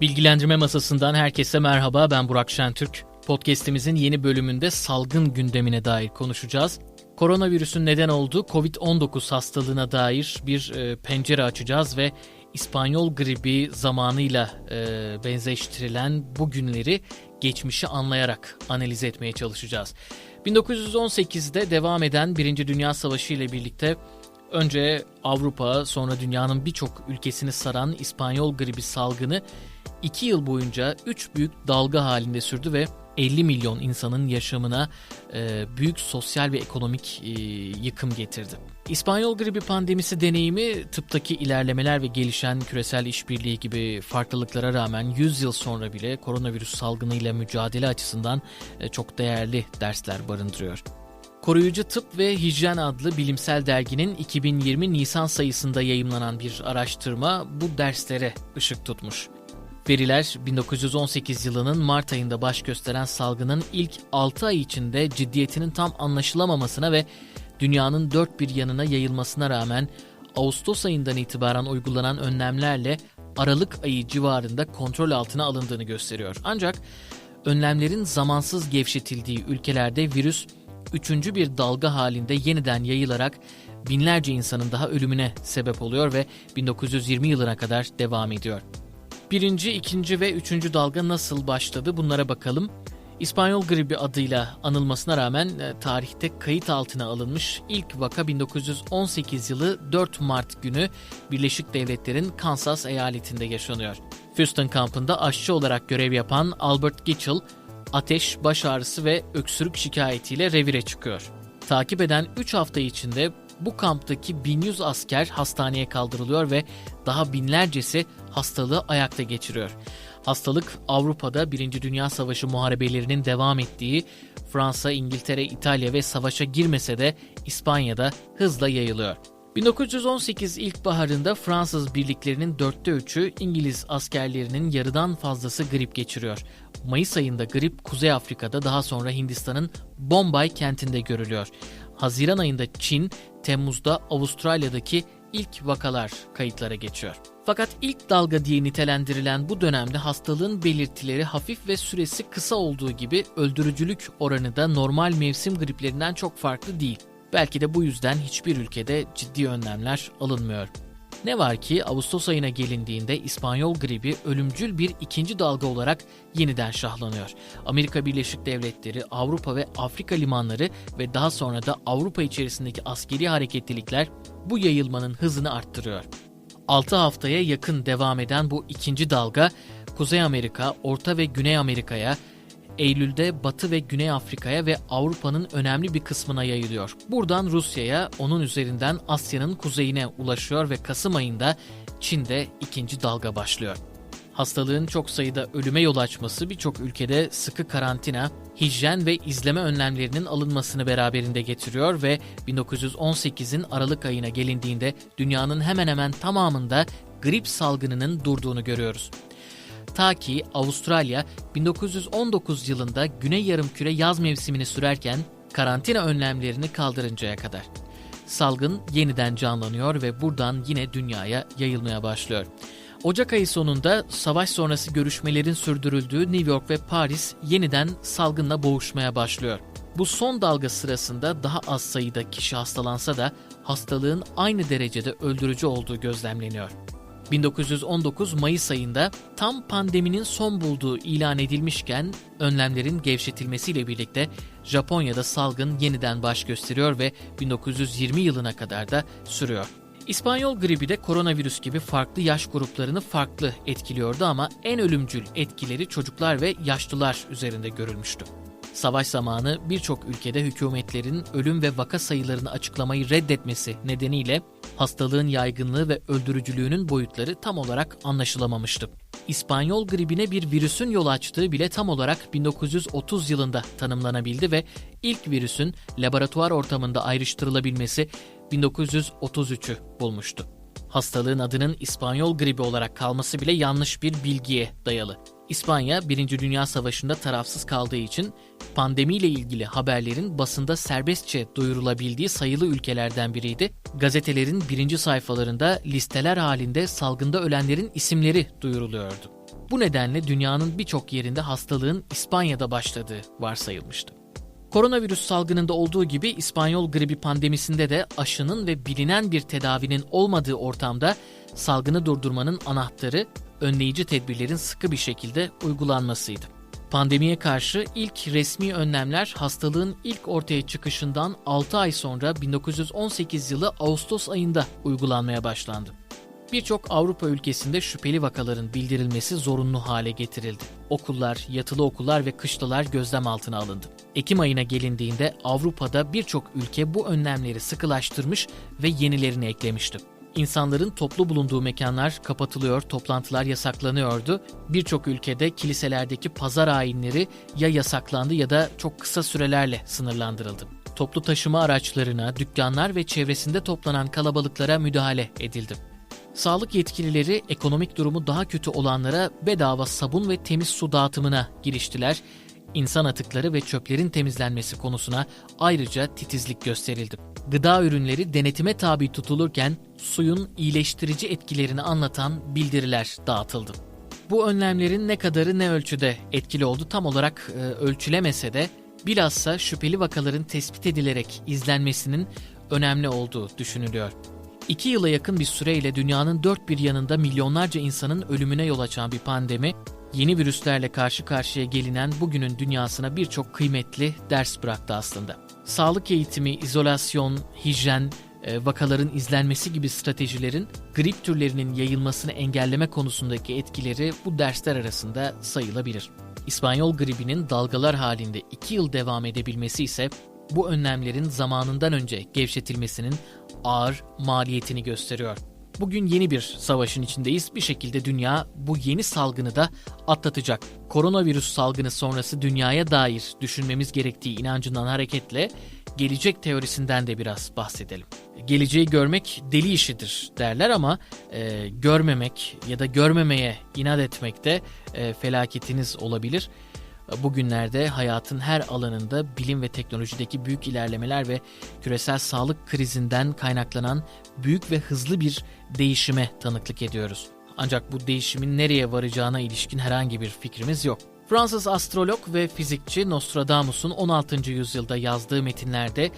Bilgilendirme masasından herkese merhaba. Ben Burak Şentürk. Podcast'imizin yeni bölümünde salgın gündemine dair konuşacağız. Koronavirüsün neden olduğu COVID-19 hastalığına dair bir e, pencere açacağız ve İspanyol gribi zamanıyla e, benzeştirilen bu günleri geçmişi anlayarak analiz etmeye çalışacağız. 1918'de devam eden Birinci Dünya Savaşı ile birlikte önce Avrupa sonra dünyanın birçok ülkesini saran İspanyol gribi salgını 2 yıl boyunca 3 büyük dalga halinde sürdü ve 50 milyon insanın yaşamına e, büyük sosyal ve ekonomik e, yıkım getirdi. İspanyol gribi pandemisi deneyimi tıptaki ilerlemeler ve gelişen küresel işbirliği gibi farklılıklara rağmen 100 yıl sonra bile koronavirüs salgınıyla mücadele açısından e, çok değerli dersler barındırıyor. Koruyucu Tıp ve Hijyen adlı bilimsel derginin 2020 Nisan sayısında yayımlanan bir araştırma bu derslere ışık tutmuş. Veriler 1918 yılının Mart ayında baş gösteren salgının ilk 6 ay içinde ciddiyetinin tam anlaşılamamasına ve dünyanın dört bir yanına yayılmasına rağmen Ağustos ayından itibaren uygulanan önlemlerle Aralık ayı civarında kontrol altına alındığını gösteriyor. Ancak önlemlerin zamansız gevşetildiği ülkelerde virüs üçüncü bir dalga halinde yeniden yayılarak binlerce insanın daha ölümüne sebep oluyor ve 1920 yılına kadar devam ediyor. Birinci, ikinci ve üçüncü dalga nasıl başladı bunlara bakalım. İspanyol gribi adıyla anılmasına rağmen e, tarihte kayıt altına alınmış ilk vaka 1918 yılı 4 Mart günü Birleşik Devletler'in Kansas eyaletinde yaşanıyor. Houston kampında aşçı olarak görev yapan Albert Gitchell, ateş, baş ağrısı ve öksürük şikayetiyle revire çıkıyor. Takip eden 3 hafta içinde bu kamptaki 1100 asker hastaneye kaldırılıyor ve daha binlercesi hastalığı ayakta geçiriyor. Hastalık Avrupa'da 1. Dünya Savaşı muharebelerinin devam ettiği Fransa, İngiltere, İtalya ve savaşa girmese de İspanya'da hızla yayılıyor. 1918 ilkbaharında Fransız birliklerinin dörtte üçü İngiliz askerlerinin yarıdan fazlası grip geçiriyor. Mayıs ayında grip Kuzey Afrika'da daha sonra Hindistan'ın Bombay kentinde görülüyor. Haziran ayında Çin, Temmuz'da Avustralya'daki ilk vakalar kayıtlara geçiyor. Fakat ilk dalga diye nitelendirilen bu dönemde hastalığın belirtileri hafif ve süresi kısa olduğu gibi öldürücülük oranı da normal mevsim griplerinden çok farklı değil. Belki de bu yüzden hiçbir ülkede ciddi önlemler alınmıyor. Ne var ki Ağustos ayına gelindiğinde İspanyol gribi ölümcül bir ikinci dalga olarak yeniden şahlanıyor. Amerika Birleşik Devletleri, Avrupa ve Afrika limanları ve daha sonra da Avrupa içerisindeki askeri hareketlilikler bu yayılmanın hızını arttırıyor. 6 haftaya yakın devam eden bu ikinci dalga Kuzey Amerika, Orta ve Güney Amerika'ya, Eylül'de Batı ve Güney Afrika'ya ve Avrupa'nın önemli bir kısmına yayılıyor. Buradan Rusya'ya, onun üzerinden Asya'nın kuzeyine ulaşıyor ve Kasım ayında Çin'de ikinci dalga başlıyor. Hastalığın çok sayıda ölüme yol açması birçok ülkede sıkı karantina, hijyen ve izleme önlemlerinin alınmasını beraberinde getiriyor ve 1918'in Aralık ayına gelindiğinde dünyanın hemen hemen tamamında grip salgınının durduğunu görüyoruz. Ta ki Avustralya 1919 yılında Güney Yarımküre yaz mevsimini sürerken karantina önlemlerini kaldırıncaya kadar. Salgın yeniden canlanıyor ve buradan yine dünyaya yayılmaya başlıyor. Ocak ayı sonunda savaş sonrası görüşmelerin sürdürüldüğü New York ve Paris yeniden salgınla boğuşmaya başlıyor. Bu son dalga sırasında daha az sayıda kişi hastalansa da hastalığın aynı derecede öldürücü olduğu gözlemleniyor. 1919 Mayıs ayında tam pandeminin son bulduğu ilan edilmişken önlemlerin gevşetilmesiyle birlikte Japonya'da salgın yeniden baş gösteriyor ve 1920 yılına kadar da sürüyor. İspanyol gribi de koronavirüs gibi farklı yaş gruplarını farklı etkiliyordu ama en ölümcül etkileri çocuklar ve yaşlılar üzerinde görülmüştü. Savaş zamanı birçok ülkede hükümetlerin ölüm ve vaka sayılarını açıklamayı reddetmesi nedeniyle hastalığın yaygınlığı ve öldürücülüğünün boyutları tam olarak anlaşılamamıştı. İspanyol gribine bir virüsün yol açtığı bile tam olarak 1930 yılında tanımlanabildi ve ilk virüsün laboratuvar ortamında ayrıştırılabilmesi 1933'ü bulmuştu. Hastalığın adının İspanyol gribi olarak kalması bile yanlış bir bilgiye dayalı. İspanya 1. Dünya Savaşı'nda tarafsız kaldığı için pandemiyle ilgili haberlerin basında serbestçe duyurulabildiği sayılı ülkelerden biriydi. Gazetelerin birinci sayfalarında listeler halinde salgında ölenlerin isimleri duyuruluyordu. Bu nedenle dünyanın birçok yerinde hastalığın İspanya'da başladığı varsayılmıştı. Koronavirüs salgınında olduğu gibi İspanyol gribi pandemisinde de aşının ve bilinen bir tedavinin olmadığı ortamda salgını durdurmanın anahtarı önleyici tedbirlerin sıkı bir şekilde uygulanmasıydı. Pandemiye karşı ilk resmi önlemler hastalığın ilk ortaya çıkışından 6 ay sonra 1918 yılı Ağustos ayında uygulanmaya başlandı. Birçok Avrupa ülkesinde şüpheli vakaların bildirilmesi zorunlu hale getirildi. Okullar, yatılı okullar ve kışlalar gözlem altına alındı. Ekim ayına gelindiğinde Avrupa'da birçok ülke bu önlemleri sıkılaştırmış ve yenilerini eklemişti. İnsanların toplu bulunduğu mekanlar kapatılıyor, toplantılar yasaklanıyordu. Birçok ülkede kiliselerdeki pazar ayinleri ya yasaklandı ya da çok kısa sürelerle sınırlandırıldı. Toplu taşıma araçlarına, dükkanlar ve çevresinde toplanan kalabalıklara müdahale edildi. Sağlık yetkilileri ekonomik durumu daha kötü olanlara bedava sabun ve temiz su dağıtımına giriştiler. İnsan atıkları ve çöplerin temizlenmesi konusuna ayrıca titizlik gösterildi. Gıda ürünleri denetime tabi tutulurken suyun iyileştirici etkilerini anlatan bildiriler dağıtıldı. Bu önlemlerin ne kadarı ne ölçüde etkili oldu tam olarak e, ölçülemese de bilhassa şüpheli vakaların tespit edilerek izlenmesinin önemli olduğu düşünülüyor. İki yıla yakın bir süreyle dünyanın dört bir yanında milyonlarca insanın ölümüne yol açan bir pandemi, yeni virüslerle karşı karşıya gelinen bugünün dünyasına birçok kıymetli ders bıraktı aslında. Sağlık eğitimi, izolasyon, hijyen, e, vakaların izlenmesi gibi stratejilerin grip türlerinin yayılmasını engelleme konusundaki etkileri bu dersler arasında sayılabilir. İspanyol gribinin dalgalar halinde iki yıl devam edebilmesi ise bu önlemlerin zamanından önce gevşetilmesinin ağır maliyetini gösteriyor. Bugün yeni bir savaşın içindeyiz. Bir şekilde dünya bu yeni salgını da atlatacak. Koronavirüs salgını sonrası dünyaya dair düşünmemiz gerektiği inancından hareketle gelecek teorisinden de biraz bahsedelim. Geleceği görmek deli işidir derler ama e, görmemek ya da görmemeye inat etmek de e, felaketiniz olabilir. Bugünlerde hayatın her alanında bilim ve teknolojideki büyük ilerlemeler ve küresel sağlık krizinden kaynaklanan büyük ve hızlı bir değişime tanıklık ediyoruz. Ancak bu değişimin nereye varacağına ilişkin herhangi bir fikrimiz yok. Fransız astrolog ve fizikçi Nostradamus'un 16. yüzyılda yazdığı metinlerde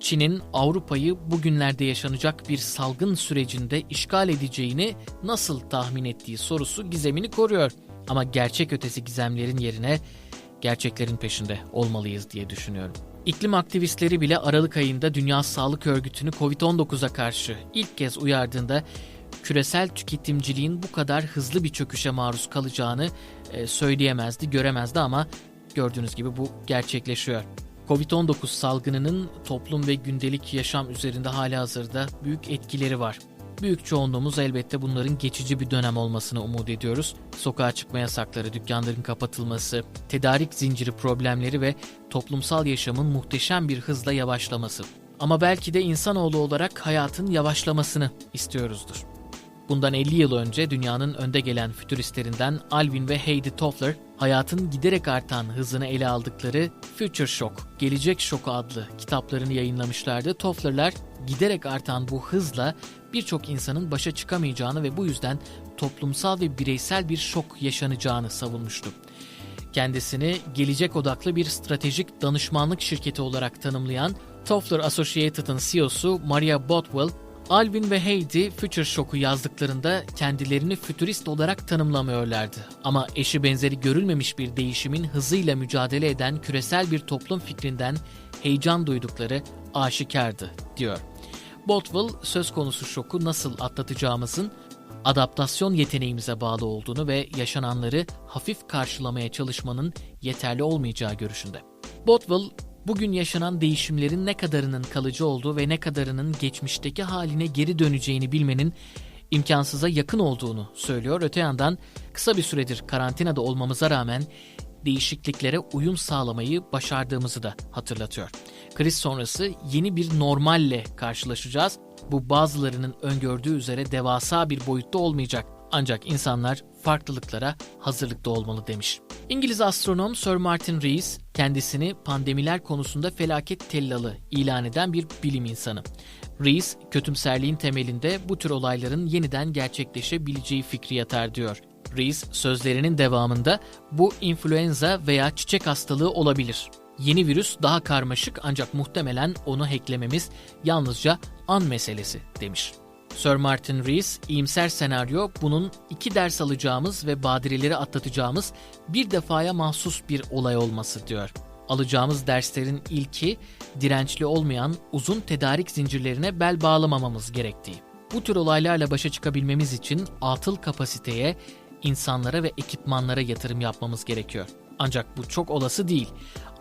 Çin'in Avrupa'yı bugünlerde yaşanacak bir salgın sürecinde işgal edeceğini nasıl tahmin ettiği sorusu gizemini koruyor. Ama gerçek ötesi gizemlerin yerine gerçeklerin peşinde olmalıyız diye düşünüyorum. İklim aktivistleri bile Aralık ayında Dünya Sağlık Örgütü'nü Covid-19'a karşı ilk kez uyardığında küresel tüketimciliğin bu kadar hızlı bir çöküşe maruz kalacağını e, söyleyemezdi, göremezdi ama gördüğünüz gibi bu gerçekleşiyor. Covid-19 salgınının toplum ve gündelik yaşam üzerinde hala hazırda büyük etkileri var. Büyük çoğunluğumuz elbette bunların geçici bir dönem olmasını umut ediyoruz. Sokağa çıkma yasakları, dükkanların kapatılması, tedarik zinciri problemleri ve toplumsal yaşamın muhteşem bir hızla yavaşlaması. Ama belki de insanoğlu olarak hayatın yavaşlamasını istiyoruzdur. Bundan 50 yıl önce dünyanın önde gelen fütüristlerinden Alvin ve Heidi Toffler, hayatın giderek artan hızını ele aldıkları Future Shock, Gelecek Şoku adlı kitaplarını yayınlamışlardı. Toffler'lar giderek artan bu hızla birçok insanın başa çıkamayacağını ve bu yüzden toplumsal ve bireysel bir şok yaşanacağını savunmuştu. Kendisini gelecek odaklı bir stratejik danışmanlık şirketi olarak tanımlayan Toffler Associated'ın CEO'su Maria Botwell, Alvin ve Heidi Future Shock'u yazdıklarında kendilerini fütürist olarak tanımlamıyorlardı. Ama eşi benzeri görülmemiş bir değişimin hızıyla mücadele eden küresel bir toplum fikrinden heyecan duydukları aşikardı, diyor. Botwell söz konusu şoku nasıl atlatacağımızın adaptasyon yeteneğimize bağlı olduğunu ve yaşananları hafif karşılamaya çalışmanın yeterli olmayacağı görüşünde. Botwell, bugün yaşanan değişimlerin ne kadarının kalıcı olduğu ve ne kadarının geçmişteki haline geri döneceğini bilmenin imkansıza yakın olduğunu söylüyor. Öte yandan kısa bir süredir karantinada olmamıza rağmen değişikliklere uyum sağlamayı başardığımızı da hatırlatıyor. Kriz sonrası yeni bir normalle karşılaşacağız. Bu bazılarının öngördüğü üzere devasa bir boyutta olmayacak. Ancak insanlar farklılıklara hazırlıklı olmalı demiş. İngiliz astronom Sir Martin Rees kendisini pandemiler konusunda felaket tellalı ilan eden bir bilim insanı. Rees, kötümserliğin temelinde bu tür olayların yeniden gerçekleşebileceği fikri yatar diyor. Rees sözlerinin devamında bu influenza veya çiçek hastalığı olabilir. Yeni virüs daha karmaşık ancak muhtemelen onu hacklememiz yalnızca an meselesi demiş. Sir Martin Rees, iyimser senaryo bunun iki ders alacağımız ve badireleri atlatacağımız bir defaya mahsus bir olay olması diyor. Alacağımız derslerin ilki dirençli olmayan uzun tedarik zincirlerine bel bağlamamamız gerektiği. Bu tür olaylarla başa çıkabilmemiz için atıl kapasiteye, insanlara ve ekipmanlara yatırım yapmamız gerekiyor. Ancak bu çok olası değil.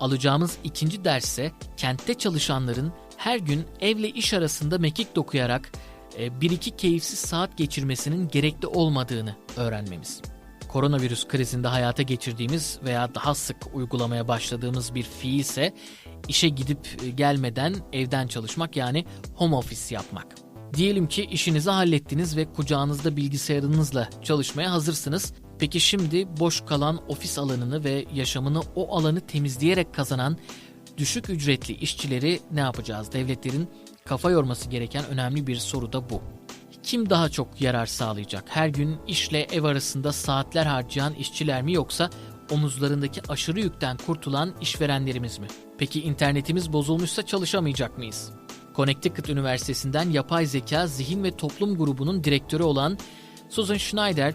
Alacağımız ikinci dersse kentte çalışanların her gün evle iş arasında mekik dokuyarak e, bir iki keyifsiz saat geçirmesinin gerekli olmadığını öğrenmemiz. Koronavirüs krizinde hayata geçirdiğimiz veya daha sık uygulamaya başladığımız bir fiil ise işe gidip e, gelmeden evden çalışmak yani home office yapmak. Diyelim ki işinizi hallettiniz ve kucağınızda bilgisayarınızla çalışmaya hazırsınız. Peki şimdi boş kalan ofis alanını ve yaşamını o alanı temizleyerek kazanan düşük ücretli işçileri ne yapacağız? Devletlerin kafa yorması gereken önemli bir soru da bu. Kim daha çok yarar sağlayacak? Her gün işle ev arasında saatler harcayan işçiler mi yoksa omuzlarındaki aşırı yükten kurtulan işverenlerimiz mi? Peki internetimiz bozulmuşsa çalışamayacak mıyız? Connecticut Üniversitesi'nden Yapay Zeka Zihin ve Toplum grubunun direktörü olan Susan Schneider,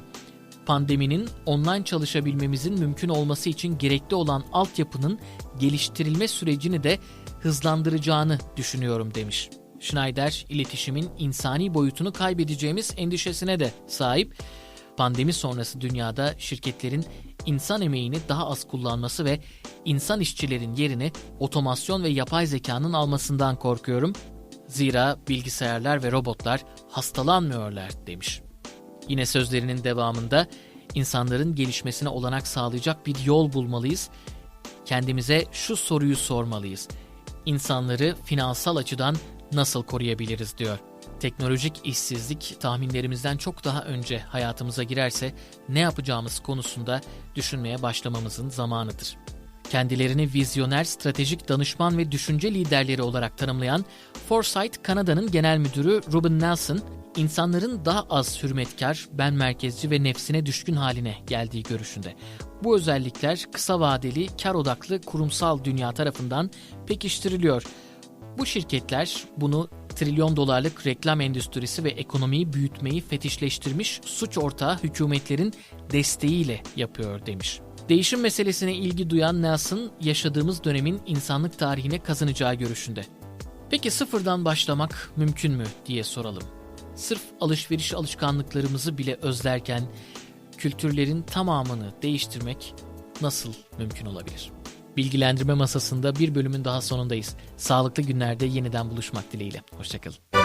pandeminin online çalışabilmemizin mümkün olması için gerekli olan altyapının geliştirilme sürecini de hızlandıracağını düşünüyorum demiş. Schneider, iletişimin insani boyutunu kaybedeceğimiz endişesine de sahip. Pandemi sonrası dünyada şirketlerin insan emeğini daha az kullanması ve insan işçilerin yerini otomasyon ve yapay zekanın almasından korkuyorum. Zira bilgisayarlar ve robotlar hastalanmıyorlar demiş. Yine sözlerinin devamında insanların gelişmesine olanak sağlayacak bir yol bulmalıyız. Kendimize şu soruyu sormalıyız. İnsanları finansal açıdan nasıl koruyabiliriz diyor. Teknolojik işsizlik tahminlerimizden çok daha önce hayatımıza girerse ne yapacağımız konusunda düşünmeye başlamamızın zamanıdır. Kendilerini vizyoner, stratejik danışman ve düşünce liderleri olarak tanımlayan Foresight Kanada'nın genel müdürü Ruben Nelson, insanların daha az hürmetkar, ben merkezci ve nefsine düşkün haline geldiği görüşünde. Bu özellikler kısa vadeli, kar odaklı kurumsal dünya tarafından pekiştiriliyor. Bu şirketler bunu trilyon dolarlık reklam endüstrisi ve ekonomiyi büyütmeyi fetişleştirmiş suç ortağı hükümetlerin desteğiyle yapıyor demiş. Değişim meselesine ilgi duyan Nelson, yaşadığımız dönemin insanlık tarihine kazanacağı görüşünde. Peki sıfırdan başlamak mümkün mü diye soralım. Sırf alışveriş alışkanlıklarımızı bile özlerken kültürlerin tamamını değiştirmek nasıl mümkün olabilir? Bilgilendirme masasında bir bölümün daha sonundayız. Sağlıklı günlerde yeniden buluşmak dileğiyle. Hoşçakalın.